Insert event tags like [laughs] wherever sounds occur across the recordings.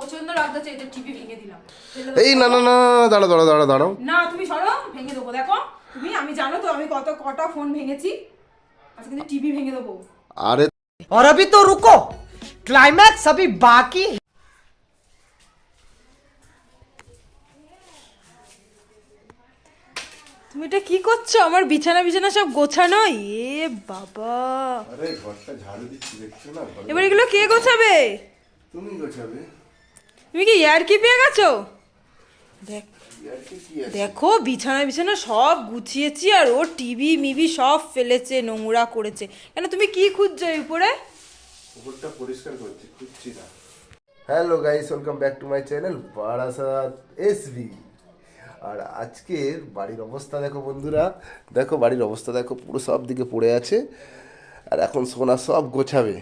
প্রচন্ড রাগ হচ্ছে এটা টিভি ভেঙে দিলাম ফেলে দেবো। এই না না না দাঁড়া দাঁড়া দাঁড়া দাঁড়াও না তুমি সরো ভেঙে দেবো দেখো তুমি আমি জানো তো আমি কত কটা ফোন ভেঙেছি আজকে কিন্তু টিভি ভেঙে দেবো আরে और अभी तो रुको क्लाइमैक्स अभी बाकी है তুমি এটা কি করছো আমার বিছানা বিছানা সব গোছানো এ বাবা আরে ঘরটা ঝাড়ু দিচ্ছি দেখছো না ঘরে- এবার এগুলো কে গোছাবে তুমি গোছাবে তুমি কি ইয়ার কি পেয়ে গেছো? দেখ? দেখো বিছানা বিছানা সব গুছিয়েছি আর ও টিভি মিবি সব ফেলেছে নোংরা করেছে। কেন তুমি কি খুঁজছো এই উপরে? উপরটা পরিষ্কার করছি খুঁজছি না। Hello guys welcome back to my channel Barasat SB আর আজকের বাড়ির অবস্থা দেখো বন্ধুরা দেখো বাড়ির অবস্থা দেখো পুরো সব দিকে পড়ে আছে। আর এখন সোনা সব গোছাবে।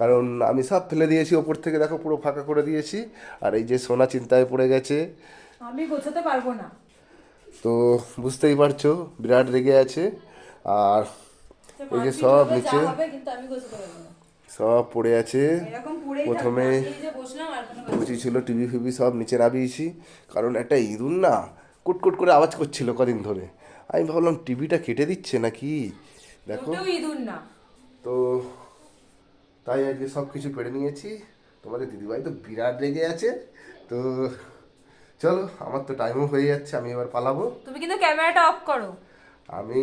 কারণ আমি সব ফেলে দিয়েছি ওপর থেকে দেখো পুরো ফাঁকা করে দিয়েছি। আর এই যে সোনা চিন্তায় পড়ে গেছে। আমি গোছাতে পারব না। তো বুঝতেই পারছ বিরাট রেগে আছে। আর এই যে সব নিচে সব পড়ে আছে। প্রথমে গুছি ছিল টিভি ফিভি সব নিচে নামিয়েছি। কারণ একটা ইঁদুর না কুটকুট করে আওয়াজ করছিল কদিন ধরে। আমি ভাবলাম টিভিটা কেটে দিচ্ছে নাকি? দেখো। ইঁদুর না। তো তাই আজকে সব কিছু পেরে নিয়েছি। তোমাদের দিদিভাই তো বিরাট রেগে আছে। তো চলো আমার তো টাইমও হয়ে যাচ্ছে আমি এবার পালাবো। তুমি কিন্তু ক্যামেরাটা অফ করো। আমি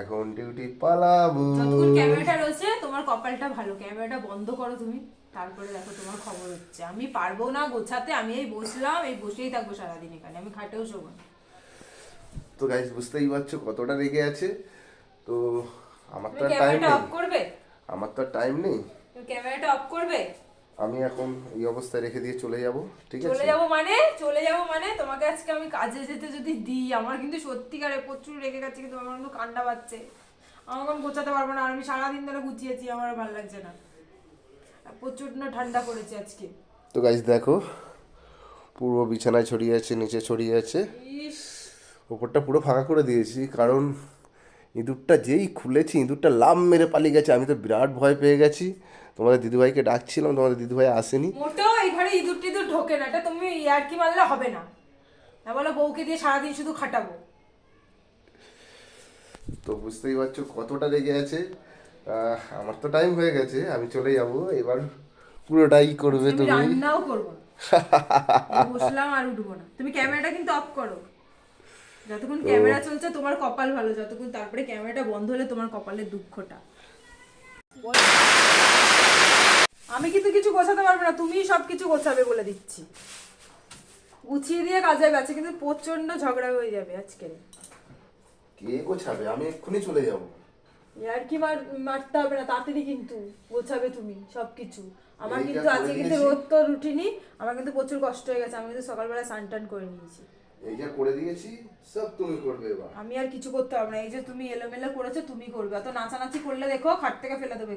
এখন ডিউটি পালাবো। যতক্ষণ ক্যামেরাটা রয়েছে তোমার কপালটা ভালো। ক্যামেরাটা বন্ধ করো তুমি। তারপরে দেখো তোমার খবর হচ্ছে। আমি পারব না গোছাতে আমি এই বসলাম এই বসেই থাকব সারাদিন এখানে। আমি খাটেও শোবো। তো গাইজ বুঝতেই পারছ কতটা রেগে আছে। তো আমার তো টাইম অফ করবে? আমার তো টাইম নেই। তুমি ক্যামেরাটা অফ করবে? আমি এখন এই অবস্থায় রেখে দিয়ে চলে যাব ঠিক আছে? চলে যাব মানে? চলে যাব মানে? তোমাকে আজকে আমি কাজে যেতে যদি দিই আমার কিন্তু সত্যিকারে প্রচুর রেগে গেছে কিন্তু আমার কিন্তু কান্না পাচ্ছে। আমার এখন গোছাতে পারব না আর আমি সারাদিন ধরে গুছিয়েছি আমার ভালো লাগছে না। আর প্রচণ্ড ঠান্ডা পড়েছে আজকে। তো গাইজ দেখো পুরো বিছানায় ছড়িয়ে আছে নিচে ছড়িয়ে আছে। ওপরটা পুরো ফাঁকা করে দিয়েছি কারণ ইঁদুরটা যেই খুলেছি ইঁদুরটা লাম মেরে পালিয়ে গেছে আমি তো বিরাট ভয় পেয়ে গেছি। তোমাদের দিদিভাইকে ডাকছিলাম তোমাদের দিদিভাই আসেনি। মোটেও এই ঘরে ইঁদুর টিঁদুর ঢোকে না এটা তুমি ইয়ারকি মারলে হবে না। না বলো বউকে দিয়ে সারাদিন শুধু খাটাবো। তো বুঝতেই পারছ কতটা রেগে আছে। আমার তো টাইম হয়ে গেছে আমি চলে যাব। এবার পুরোটাই করবে তুমি। রান্নাও করব [laughs] বসলাম আর উঠবো না। তুমি ক্যামেরাটা কিন্তু অফ করো। যতক্ষণ ক্যামেরা চলছে তোমার কপাল ভালো যতক্ষণ তারপরে ক্যামেরাটা বন্ধ হলে তোমার কপালের দুঃখটা। আমি কিন্তু কিছু গোছাতে পারব না তুমিই সব কিছু গোছাবে বলে দিচ্ছি। গুছিয়ে দিয়ে কাজে আছে কিন্তু প্রচণ্ড ঝগড়া হয়ে যাবে আজকে। কে গোছাবে? আমি এক্ষুনি চলে যাব। আর কি মার মারতে হবে না তাড়াতাড়ি কিন্তু গোছাবে তুমি সবকিছু। আমার কিন্তু আজকে কিন্তু। রোদ তো রুটিনি আমার কিন্তু প্রচুর কষ্ট হয়ে গেছে আমি কিন্তু সকালবেলা স্নান টান করে নিয়েছি। এই যা করে দিয়েছি সব তুমি করবে এবার। আমি আর কিছু করতে পারব না। এই যে তুমি এলোমেলো করেছ তুমি করবে। অত নাচানাচি করলে দেখো খাট থেকে ফেলে দেবে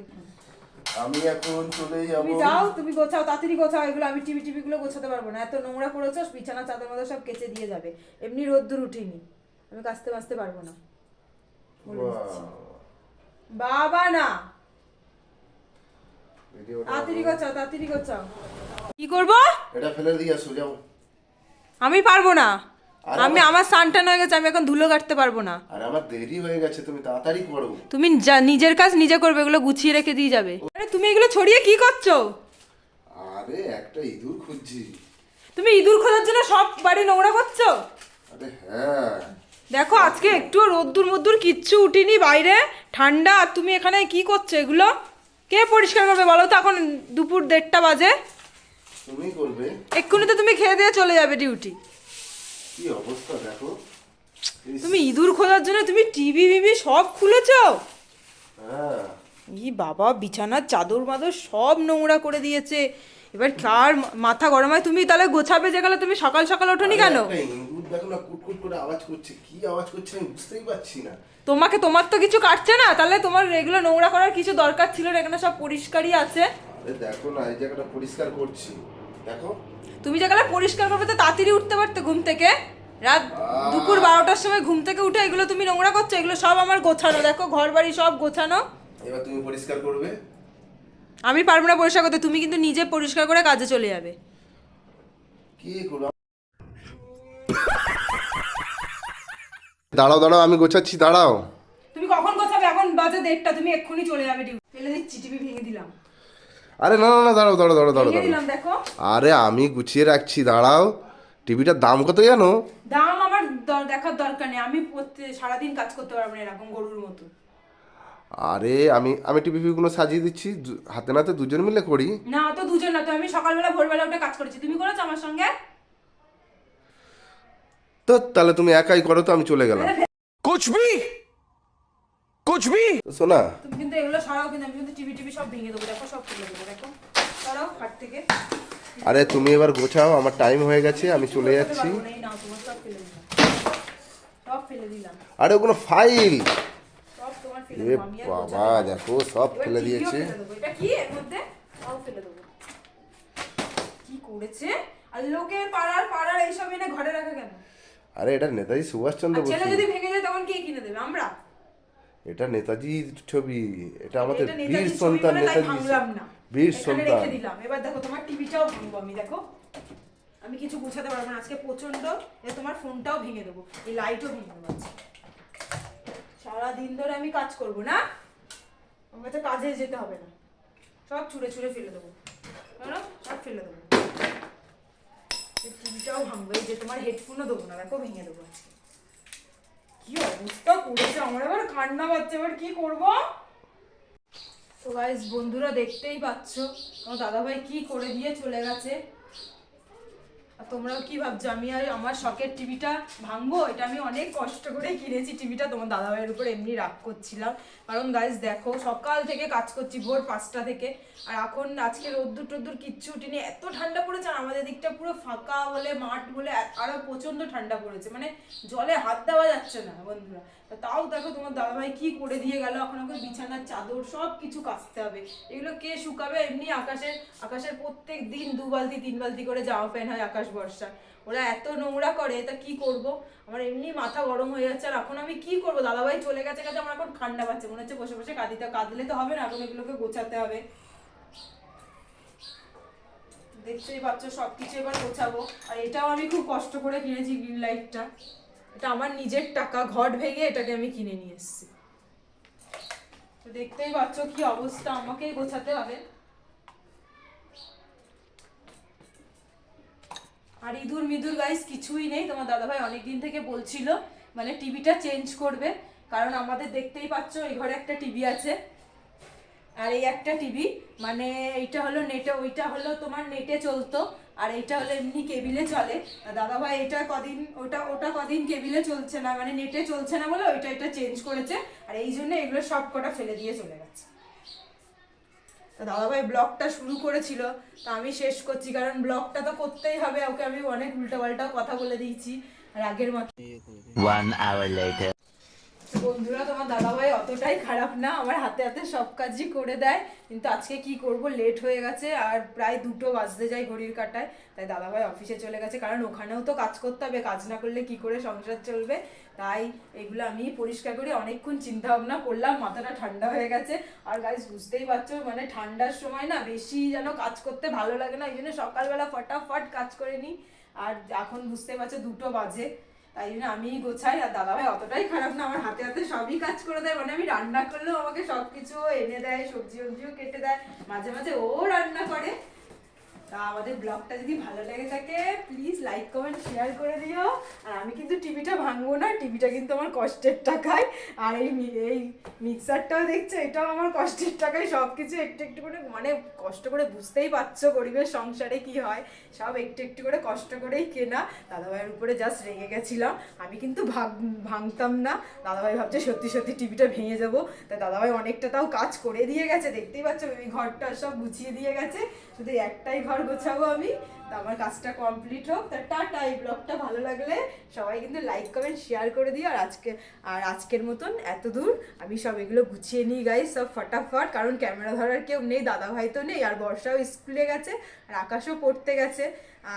আমি এখন চলে যাব। তুমি যাও তুমি গোছাও তাড়াতাড়ি গোছাও। এগুলো আমি টিভি টিভি গুলো গোছাতে পারব না। এত নোংরা করেছ বিছানা চাদর মধ্যে সব কেচে দিয়ে যাবে। এমনি রোদ্দুর উঠিনি। আমি কাচতে বাঁচতে পারব না। বাবা না! তাড়াতাড়ি গোছাও তাড়াতাড়ি গোছাও। কি করব? এটা ফেলে দিয়ে আসো যাও। আমি পারব না। আমি আমার সানটান হয়ে গেছে আমি এখন ধুলো কাটতে পারব না। আর আমার দেরি হয়ে গেছে তুমি তাড়াতাড়ি করো। তুমি যা- নিজের কাজ নিজে করবে এগুলো গুছিয়ে রেখে দিয়ে যাবে। আরে তুমি এগুলো ছড়িয়ে কি করছ? আরে একটা ইঁদুর খুঁজছি। তুমি ইঁদুর খোঁজার জন্য সব বাড়ি নোংরা করছ? আরে হ্যাঁ। দেখো আজকে একটু রোদ্দুর মদ্দুর কিচ্ছু উঠিনি বাইরে। ঠান্ডা আর তুমি এখানে কি করছ এগুলো? কে পরিষ্কার করবে বলো তো? এখন দুপুর দেড়টা বাজে। তুমি করবে। এক্ষুনি তো তুমি খেয়ে দিয়ে চলে যাবে ডিউটি কি অবস্থা দেখো? তুমি ইঁদুর খোঁজার জন্য তুমি টিভি বিবি সব খুলেছো? হ্যাঁ। ই বাবা বিছানার চাদর মাদর সব নোংরা করে দিয়েছে। এবার কার মাথা গরম হয়? তুমি তাহলে গোছাবে যেগুলো তুমি সকাল সকাল ওঠোনি কেন? ইঁদুর দেখো না কুটকুট করে আওয়াজ করছে। কি আওয়াজ করছে আমি বুঝতেই পারছি না। তোমাকে তোমার তো কিছু কাটছে না? তাহলে তোমার এগুলো নোংরা করার কিছু দরকার ছিল না? এখানে সব পরিষ্কারই আছে। দেখো না এই জায়গাটা পরিষ্কার করছি। দেখো। তুমি যেগুলো পরিষ্কার করবে তো তাড়াতাড়ি উঠতে পারতে ঘুম থেকে। রাত দুপুর বারোটার সময় ঘুম থেকে উঠে এগুলো তুমি নোংরা করছ এগুলো সব আমার গোছানো। দেখো ঘর বাড়ি সব গোছানো। এবার তুমি পরিষ্কার করবে। আমি পারব না পরিষ্কার করতে তুমি কিন্তু নিজে পরিষ্কার করে কাজে চলে যাবে। কি করো? দাঁড়াও দাঁড়াও আমি গোছাচ্ছি দাঁড়াও। তুমি কখন গোছাবে? এখন বাজে দেড়টা তুমি এক্ষুনি চলে যাবে ফেলে দিচ্ছি টিভি ভেঙে দিলাম। আরে না না দাঁড়াও দাঁড়াও দাঁড়াও দাঁড়াও দেখো। আরে আমি গুছিয়ে রাখছি দাঁড়াও। টিভিটার দাম কত জানো? দাম আমার দেখার দরকার নেই। আমি সারাদিন কাজ করতে পারব না এরকম গরুর মতো। আরে আমি আমি টিভি গুলো সাজিয়ে দিচ্ছি হাতে নাতে দুজন মিলে করি। না তো দুজন না তো আমি সকালবেলা ভোরবেলা উঠে কাজ করেছি। তুমি করেছ আমার সঙ্গে? তো তাহলে তুমি একাই করো তো আমি চলে গেলাম। কুছ ভি कुछ भी তো শোনা তুমি কিন্তু এগুলো সরাও কিন্তু আমি কিন্তু টিভি টিভি সব ভেঙে দেবো দেখো সব ফেলে দেবো দেখো সরাও হাট থেকে আরে তুমি এবার গোছাও আমার টাইম হয়ে গেছে আমি চলে করতে যাচ্ছি পারবো না, এই নাও তোমার সব ফেলে দিলাম সব ফেলে দিলাম আরে ওগুলো ফাইল সব তোমার ফেলে এ দেবো আমি আর বাবা গোছাতে পারবো না। দেখো সব এবার ফেলে টিভিও দিয়েছে ফেলে দেবো। এটা কি এর মধ্যে সব ফেলে দেবো কি করেছে আর লোকের পাড়ার পাড়ার এইসব এনে ঘরে রাখা কেন আরে এটা নেতাজি সুভাষচন্দ্র আর ছেলে বসু যদি ভেঙে যায় তখন কে কিনে দেবে আমরা এটা নেতাজির ছবি এটা আমাদের বীর সন্তান নেতাজি বীর সন্তান। এবার দেখো তোমার টিভিটাও ভাঙবো আমি দেখো। আমি কিছু গুছাতে পারব না। আজকে প্রচণ্ড এ তোমার ফোনটাও ভেঙে দেবো। এই লাইটও ভেঙে দেবো সারাদিন ধরে আমি কাজ করব না? আমার কাছে কাজে যেতে হবে না। সব ছুঁড়ে ছুঁড়ে ফেলে দেবো। জানো? সব ফেলে দেবো। টিভিটাও ভাঙবো যে তোমার হেডফোনও দেবো না দেখো ভেঙে দেবো আজকে। কি অবস্থা? করেছে আমার আবার কান্না পাচ্ছে, এবার কি করব? তো গাইস বন্ধুরা দেখতেই পাচ্ছ, আমার দাদাভাই কি করে দিয়ে চলে গেছে? তোমরাও কি ভাবছ? আমি আর আমার শখের টিভিটা ভাঙবো? এটা আমি অনেক কষ্ট করে কিনেছি টিভিটা। তোমার দাদাভাইয়ের উপর এমনি রাগ করছিলাম। কারণ গাইস দেখো, সকাল থেকে কাজ করছি ভোর পাঁচটা থেকে। আর এখন আজকে রোদ্দুর টোদ্দুর কিচ্ছু উঠিনি। এত ঠান্ডা পড়েছে আর আমাদের দিকটা পুরো ফাঁকা বলে, মাঠ বলে, এ- আরও প্রচণ্ড ঠান্ডা পড়েছে। মানে জলে হাত দেওয়া যাচ্ছে না বন্ধুরা। তাও দেখো তোমার দাদাভাই কি করে দিয়ে গেল। এখন আমাকে বিছানার চাদর সব কিছু কাচতে হবে। এগুলো কে শুকাবে? এমনি আকাশের আকাশের প্রত্যেক দিন দু বালতি, তিন বালতি করে জামা প্যান্ট হয় আকাশ বর্ষা ওরা এত নোংরা করে, তা কি করব? আমার এমনি মাথা গরম হয়ে যাচ্ছে, আর এখন আমি কি করব? দাদাভাই চলে গেছে গেছে, আমার এখন ঠান্ডা পাচ্ছে, মনে হচ্ছে বসে বসে কাঁদিতে কাঁদলে তো হবে না, এখন এগুলোকে গোছাতে হবে। দেখতেই পাচ্ছ সব কিছু এবার গোছাবো। আর এটাও আমি খুব কষ্ট করে কিনেছি গ্রিন লাইটটা। এটা আমার নিজের টাকা, ঘট ভেঙে এটাকে আমি কিনে নিয়ে এসেছি। তো দেখতেই পাচ্ছ কি অবস্থা, আমাকেই গোছাতে হবে। আর ইঁদুর মিদুর গাইস কিছুই নেই। তোমার দাদাভাই অনেকদিন থেকে বলছিল মানে টিভিটা চেঞ্জ করবে। কারণ আমাদের দেখতেই পাচ্ছ, এই ঘরে একটা টিভি আছে। আর এই একটা টিভি মানে এইটা হলো নেটে ওইটা হলো তোমার নেটে চলতো। আর এইটা হলো এমনি কেবিলে চলে। আর দাদাভাই এটা কদিন, ওটা ওটা কদিন কেবিলে চলছে না মানে নেটে চলছে না বলে ওইটা, এটা চেঞ্জ করেছে। আর এই জন্য এগুলো সব কটা ফেলে দিয়ে চলে গেছে। দাদাভাই ব্লগটা শুরু করেছিল, তা আমি শেষ করছি, কারণ ব্লগটা তো করতেই হবে, ওকে আমি অনেক উল্টাপাল্টাও কথা বলে দিয়েছি, আর আগের মতো. বন্ধুরা, তোমার দাদাভাই অতটাই খারাপ না। আমার হাতে হাতে সব কাজই করে দেয়। কিন্তু আজকে কি করব? লেট হয়ে গেছে আর প্রায় দুটো বাজতে যায় ঘড়ির কাটায়। তাই দাদাভাই অফিসে চলে গেছে। কারণ ওখানেও তো কাজ করতে হবে। কাজ না করলে কি করে সংসার চলবে? তাই এগুলো আমি পরিষ্কার করে অনেকক্ষণ চিন্তা ভাবনা করলাম। মাথাটা ঠান্ডা হয়ে গেছে। আর গাইজ বুঝতেই পারছ মানে ঠান্ডার সময় না বেশি যেন কাজ করতে ভালো লাগে না। এই জন্য সকালবেলা ফটাফট কাজ করে নিই। আর এখন বুঝতে পারছ, দুটো বাজে। তাই জন্য আমি গোছাই আর দাদা ভাই অতটাই খারাপ না, আমার হাতে হাতে সবই কাজ করে দেয়। মানে আমি রান্না করলেও আমাকে সবকিছু এনে দেয় সবজি সবজিও কেটে দেয়। মাঝে মাঝে ও রান্না করে। তা আমাদের ব্লগটা যদি ভালো লেগে থাকে প্লিজ লাইক কমেন্ট শেয়ার করে দিও। আর আমি কিন্তু টিভিটা ভাঙবো না, টিভিটা কিন্তু আমার কষ্টের টাকায়। আর এই এই মিক্সারটাও দেখছ, এটাও আমার কষ্টের টাকায়। সব কিছু একটু একটু করে মানে কষ্ট করে বুঝতেই পারছ গরিবের সংসারে কি হয়। সব একটু একটু করে কষ্ট করেই কেনা। দাদাভাইয়ের উপরে জাস্ট রেগে গেছিলাম। আমি কিন্তু ভাগ, ভাঙতাম না। দাদাভাই ভাবছে সত্যি সত্যি টিভিটা ভেঙে যাব তাই দাদাভাই অনেকটা তাও কাজ করে দিয়ে গেছে। দেখতেই পাচ্ছ ঘরটা সব গুছিয়ে দিয়ে গেছে। শুধু একটাই ঘর গোছাবো আমি। তো আমার কাজটা কমপ্লিট হোক। তা টাটা, এই ব্লগটা ভালো লাগলে সবাই কিন্তু লাইক কমেন্ট শেয়ার করে দিও। আর আজকে, আর আজকের মতন এত দূর আমি সব এগুলো গুছিয়ে নিই গাই সব ফটাফট। কারণ ক্যামেরা ধরার কেউ নেই দাদা ভাই তো নেই। আর বর্ষাও স্কুলে গেছে, আর আকাশও পড়তে গেছে।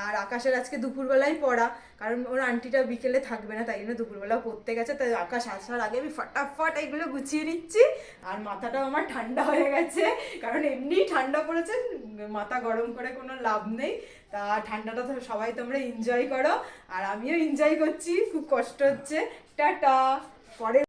আর আকাশের আজকে দুপুরবেলায় পড়া, কারণ ওর আন্টিটা বিকেলে থাকবে না, তাই জন্য দুপুরবেলা পড়তে গেছে, তাই আকাশ আসার আগে আমি ফটাফট এগুলো গুছিয়ে নিচ্ছি, আর মাথাটাও আমার ঠান্ডা হয়ে গেছে, কারণ এমনি ঠান্ডা পড়েছে, মাথা গরম করে কোনো লাভ নেই, তা ঠান্ডাটা তো সবাই তোমরা এনজয় করো, আর আমিও এনজয় করছি, খুব কষ্ট হচ্ছে, টাটা! পরে